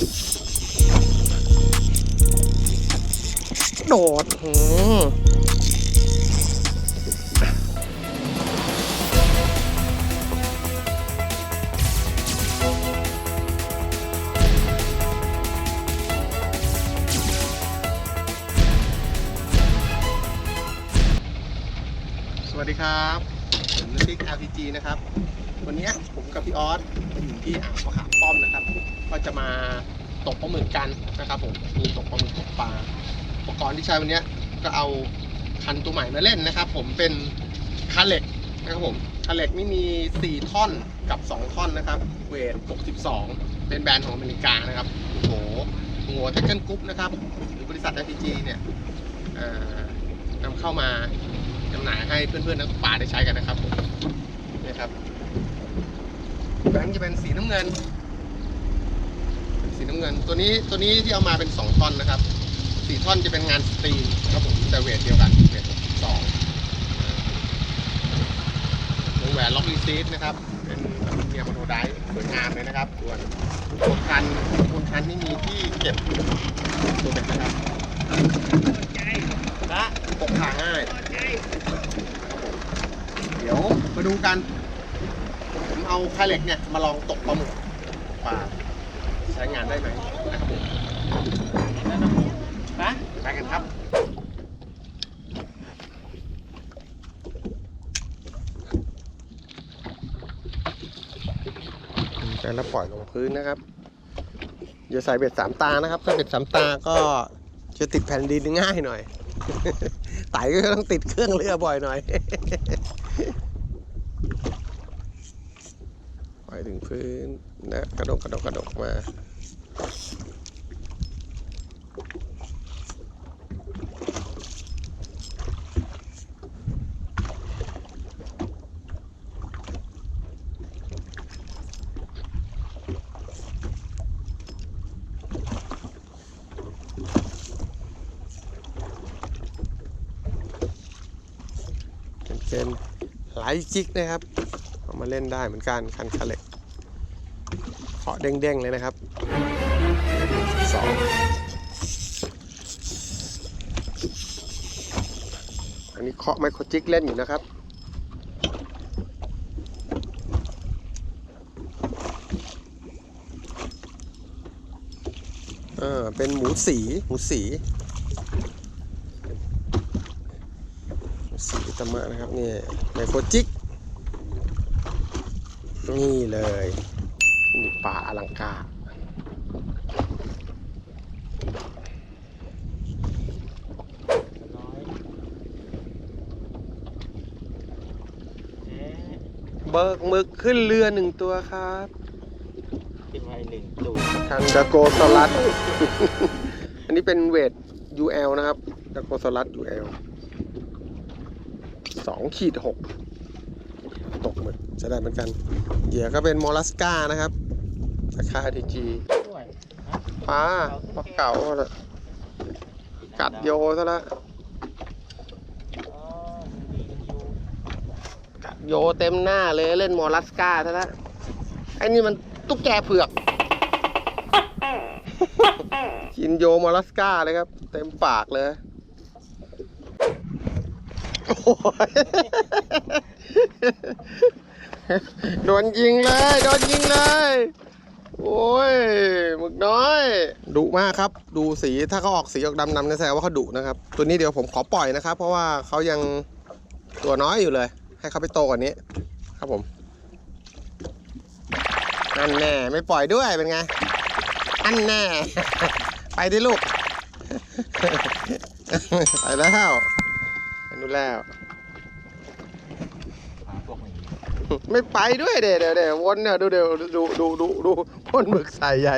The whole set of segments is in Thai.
โดดหืมสวัสดีครับผมนติ๊ก RPG นะครับ วันนี้ผมกับพี่ออสมาอยู่ที่อ่าวมะขามป้อมนะครับ ก็จะมาตกปลาหมึกกันนะครับผมมีตกปลาหมึกตกปลาอุปกรณ์ที่ใช้วันนี้ก็เอาคันตัวใหม่มาเล่นนะครับ ผมเป็นคันเหล็กนะครับผมคันเหล็กนี่มี 4 ท่อนกับ 2 ท่อนนะครับ เวท 62 เป็นแบรนด์ของอเมริกานะครับโอ้โหหัวเทคเกิลกรุ๊ปนะครับหรือบริษัท RPG เนี่ยนำเข้ามาจำหน่ายให้เพื่อนๆนักตกปลาได้ใช้กันนะครับผมนี่ครับ แบงค์จะเป็นสีน้ำเงิน สีน้ำเงิน ตัวนี้ตัวนี้ที่เอามาเป็น2ท่อนนะครับสี่ท่อนจะเป็นงานสตรีมครับผมแต่เวทเดียวกันเวทสองวงแหวนล็อกรีซีดนะครับ เป็นอลูมิเนียมโมโนไดซ์สวยงามเลยนะครับส่วนบนคันบนคันที่มีที่เก็บตัวเบ็ดนะครับและปกขาง่าย เดี๋ยวมาดูกัน เอาคาเหล็กเนี่ยมาลองตกปลาหมึกปลาใช้งานได้ไหมนะครับผมนะไปกันครับแต่แล้วปล่อยลงพื้นนะครับอย่าใส่เบ็ดสามตานะครับ ถ้าเบ็ดสามตาก็จะติดแผ่นดินง่ายหน่อยไต่ก็ต้องติดเครื่องเรือบ่อยหน่อย ปถึงพื้นนะกระดกกระดกกระดกมาเป็นไหลจิกนะครับ มาเล่นได้เหมือนกันคันคาเล็กเคาะเด้งๆเลยนะครับสองอันนี้เคาะไมโครจิกเล่นอยู่นะครับเออเป็นหมูสีหมูสีสีตมะนะครับนี่ไมโครจิก นี่เลยนี่ป่าอลังการน้อยเอ๊ะเบิกหมึกขึ้นเรือหนึ่งตัวครับกินไว้หนึ่งตูดทางดาโกโซลัสอันนี้เป็นเวท UL นะครับดาโกโซลัส UL สองขีดหกต กหมึกจะได้เหมือนกัน เหยื่อก็เป็นมอลัสกานะครับราคาทีจีด้วยปลาปลาเก๋าละกัดโยซะละกัดโยเต็มหน้าเลยเล่นมอลัสกาซะละไอ้นี่มันตุ๊กแกเผือกกินโยมอลัสกาเลยครับ เต็มปากเลยโอ้ย โดนยิงเลย โดนยิงเลย โอ้ยหมึกน้อยดุมากครับ ดูสีถ้าเขาออกสีออกดำๆเนี่ยแสดงว่าเขาดุนะครับ ตัวนี้เดี๋ยวผมขอปล่อยนะครับ เพราะว่าเขายังตัวน้อยอยู่เลย ให้เขาไปโตกว่านี้ ครับผมนั่นแน่ไม่ปล่อยด้วยเป็นไง อันแน่ ไปดิลูก ไปแล้วไปนู่นแล้ว ไม่ไปด้วยเดี๋ยวเดี๋ยวเดี๋ยววนเนี่ยดูเดี๋ยวดูดูดูดูพ่นหมึกใส่ใหญ่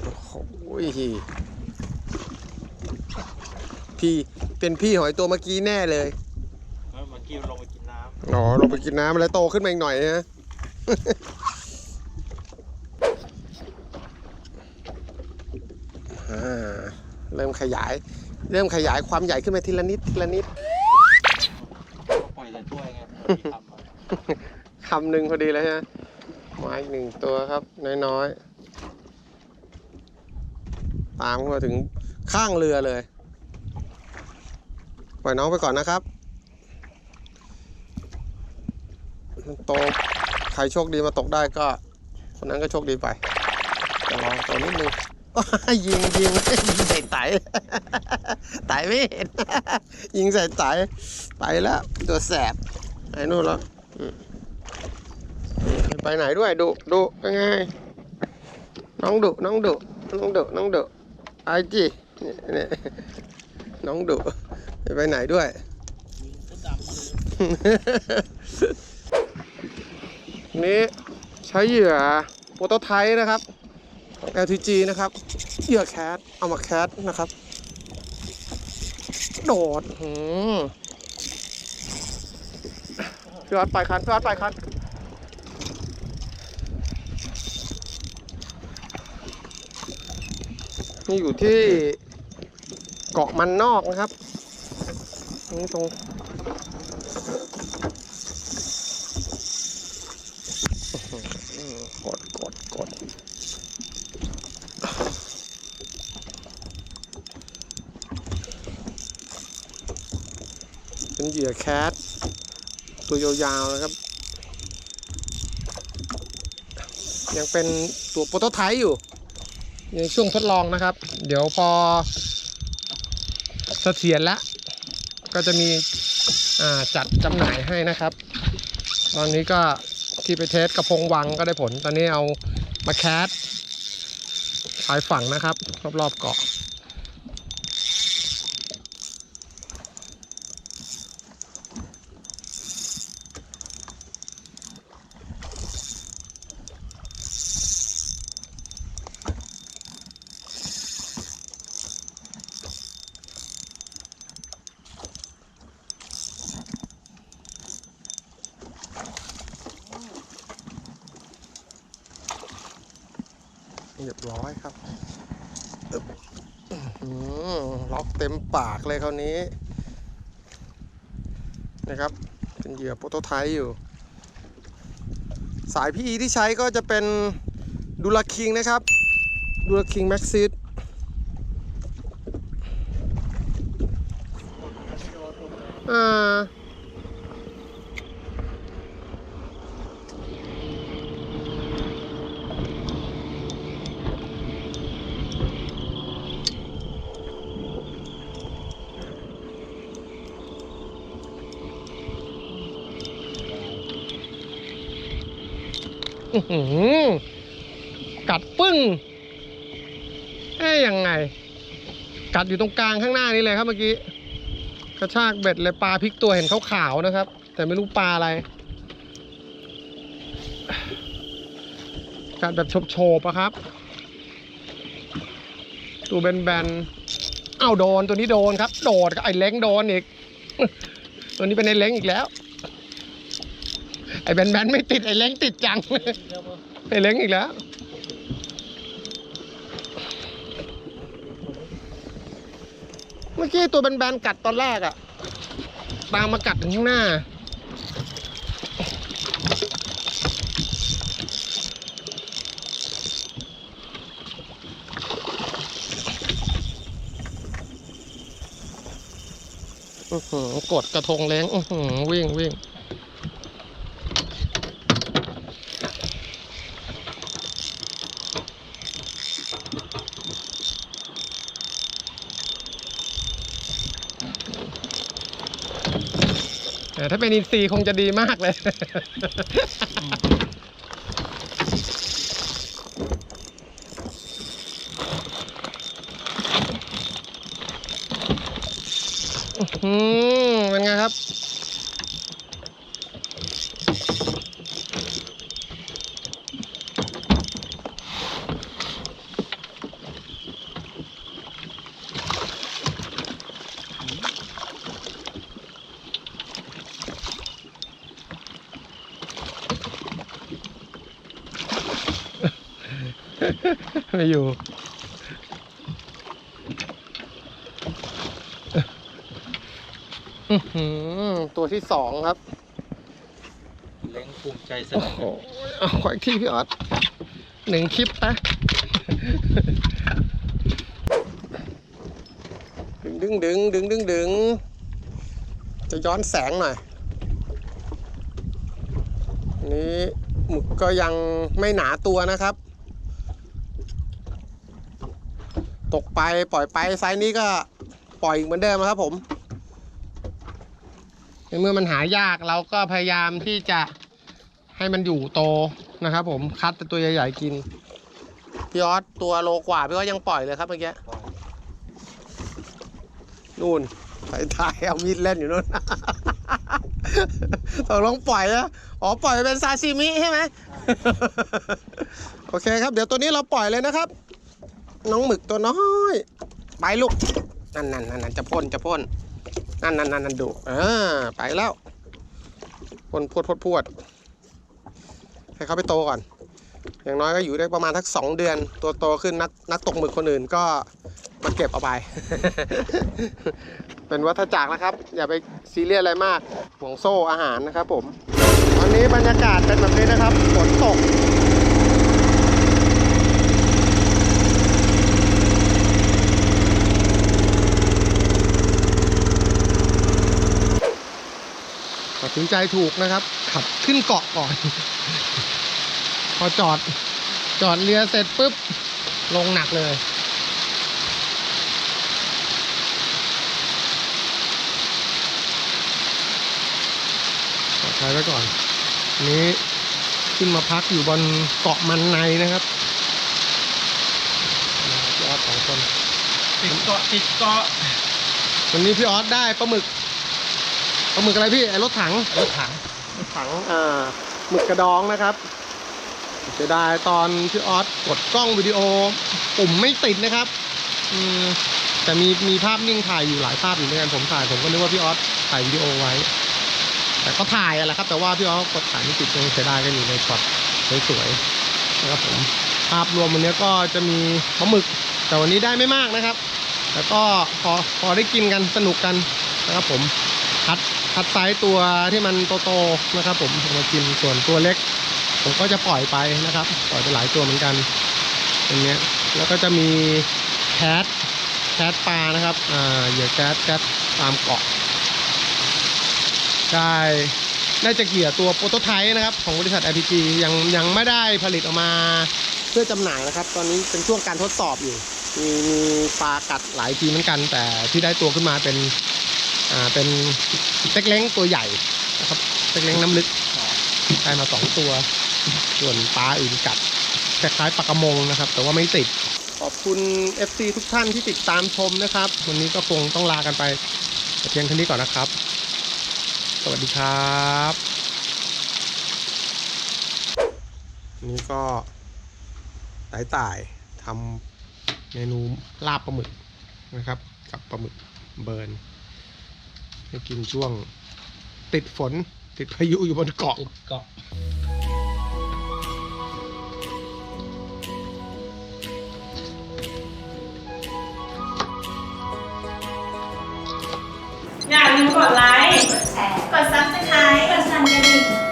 โอ้โหพี่เป็นพี่หอยตัวเมื่อกี้แน่เลยเมื่อกี้มันลงไปกินน้อ๋อลงไปกินน้ำแล้วโตขึ้นมาอีกหน่อยนะอ่าเริ่มขยาย เริ่มขยายความใหญ่ขึ้นมาทีละนิดทีละนิดำก็ปล่อยแต่ถ้วยไงที่ทำมาคำหนึ่งพอดีเลยฮะมาอีกหนึ่งตัวครับ น้อยๆตามเข้ามาถึงข้างเรือเลย ปล่อยน้องไปก่อนนะครับโตกใครโชคดีมาตกได้ก็ คนนั้นก็โชคดีไปแต่ลองตัวนิดนึง ยิงยิงยิงใส่ไตไตไม่เห็น ยิงใส่ไตไปแล้วตัวแสบไปนู่นแล้วไปไหนด้วยดุดุเป็นไงน้องดุน้องดุน้องดุน้องดุไอจีเนี่ยน้องดุไปไหนด้วยนี้ใช้เหยื่อโปรโตไทป์นะครับ LTG นะครับเหยื่อแคทเอามาแคทนะครับ โดดหืมพี่วัดไปคันพี่วัดไปคันนี่อยู่ที่เกาะมันนอกนะครับนี่ตรง อืมกดกดกด เหยื่อแคทตัวยาวๆนะครับ ยังเป็นตัวโปรโตไทป์อยู่ในช่วงทดลองนะครับ เดี๋ยวพอเสถียรแล้วก็จะมีจัดจำหน่ายให้นะครับ ตอนนี้ก็ที่ไปเทสกระพงวังก็ได้ผล ตอนนี้เอามาแคสชายฝั่งนะครับ รอบๆเกาะ รียบร้อยครับล็อกเต็มปากเลยคราวนี้ นะครับ เป็นเหยื่อโปรโตไทป์อยู่ สายพีที่ใช้ก็จะเป็นดูลาคิงนะครับดูลาคิงแม็กซิส กัดปึ้งเอ้ยยังไง กัดอยู่ตรงกลางข้างหน้านี้เลยครับเมื่อกี้ กระชากเบ็ดเลยปลาพลิกตัวเห็นขาวๆนะครับ แต่ไม่รู้ปลาอะไร กัดแบบโฉบๆอะครับ ตัวแบนๆ เอ้าโดนตัวนี้โดนครับ โดดกับไอ้เล้งโดนอีก ตัวนี้เป็นไอ้เล้งอีกแล้ว ไอ้แบนๆไม่ติดไอ้เล้งติดจังไอ้เล้งอีกแล้ว เมื่อกี้ตัวแบนๆกัดตอนแรกอะตามมากัดถึงข้างหน้าอื้อหือกดกระทงเล้งอือหือวิ่งวิ่ง ถ้าเป็นอินทรีย์คงจะดีมากเลย อืมเป็นไงครับ ไม่อยู่อื้อหือตัวที่สองครับเล้งภูมิใจเสนโอ้อโหเอาขออีกทีพี่ออสหนึ่งคลิปนะดึงดึงดึงดึงดึงจะย้อนแสงหน่อยอันนี้หมึกก็ยังไม่หนาตัวนะครับ ตกไปปล่อยไปไซส์นี้ก็ปล่อยเหมือนเดิมนะครับผมในเมื่อมันหายากเราก็พยายามที่จะให้มันอยู่โตนะครับ ผมคัดแต่ตัวใหญ่ๆกินพี่ออสตัวโลกว่าพี่ออสยังปล่อยเลยครับเมื่อกี้นู่นสายทายเอามีดเล่นอยู่นู่นตกลงปล่อยนะอ๋อปล่อยเป็นซาซิมิใช่ไหมโอเคครับ เดี๋ยวตัวนี้เราปล่อยเลยนะครับ น้องหมึกตัวน้อย ไปลูก นั่นนั่นนั่นจะพ่นจะพ่น นั่นนั่นนั่นดุอ่าไปแล้วพ่นพวดพวดพวดให้เขาไปโตก่อน อย่างน้อยก็อยู่ได้ประมาณทักสองเดือน ตัวโตขึ้นนักนักตกหมึกคนอื่นก็มาเก็บเอาไป เป็นวัฏจักรนะครับ อย่าไปซีเรียสอะไรมากห่วงโซ่อาหารนะครับผมวันนี้บรรยากาศเป็นแบบนี้นะครับ ฝนตก ตัดสินใจถูกนะครับ ขับขึ้นเกาะก่อน พอจอดจอดเรือเสร็จปุ๊บ ลงหนักเลยปลอดภัยไว้ก่อนอันนี้ขึ้นมาพักอยู่บนเกาะมันในนะครับพี่ออสสองคนติดเกาะติดเกาะวันนี้พี่ออสได้ปลาหมึก ปลาหมึกอะไรพี่ไอ้รถถังรถถังถังอ่าหมึกกระดองนะครับเสียดายตอนพี่ออสกดกล้องวิดีโอ ปุ่มไม่ติดนะครับอืมแต่มีมีภาพนิ่งถ่ายอยู่หลายภาพอยู่ด้วยกันผมถ่ายผมก็นึกว่าพี่ออสถ่ายวิดีโอไว้ แต่ก็ถ่ายอะแหละครับ แต่ว่าพี่ออสกดถ่ายไม่ติดยังเสียดายกันอยู่ในช็อตสวยๆนะครับผมภาพรวมวันนี้ก็จะมีปลาหมึก แต่วันนี้ได้ไม่มากนะครับแต่ก็พอพอได้กินกันสนุกกันนะครับผมคัด คัดไซส์ตัวที่มันโตๆนะครับ ผมมากินส่วนตัวเล็ก ผมก็จะปล่อยไปนะครับ ปล่อยไปหลายตัวเหมือนกันอย่างเงี้ยแล้วก็จะมีแคทแคทปลานะครับอ่าเหยื่อแคทแคทตามเกาะได้ได้จะเกี่ยตัวโปรโตไทป์นะครับ ของบริษัท IPG ยังยังไม่ได้ผลิตออกมาเพื่อจำหน่ายนะครับ ตอนนี้เป็นช่วงการทดสอบอยู่ มีมีปลากัดหลายทีเหมือนกัน แต่ที่ได้ตัวขึ้นมาเป็น อ่าเป็นเต็กเล้งตัวใหญ่นะครับเต็กเล้งน้ำลึกได้มาสองตัว ส่วนปลาอื่นกัดคล้ายๆปลากระมงนะครับ แต่ว่าไม่ติด ขอบคุณ FC ทุกท่านที่ติดตามชมนะครับ วันนี้ก็คงต้องลากันไปเพียงเท่านี้ก่อนนะครับ สวัสดีครับนี่ก็สายต่ายทำเมนูลาบปลาหมึกนะครับ กับปลาหมึกเบิร์น ให้กินช่วงติดฝน ติดพายุอยู่บนเกาะเกาะอย่าลืมกดไลค์ กดแชร์ กดซับสไครต์กดสั่นกระดิ่ง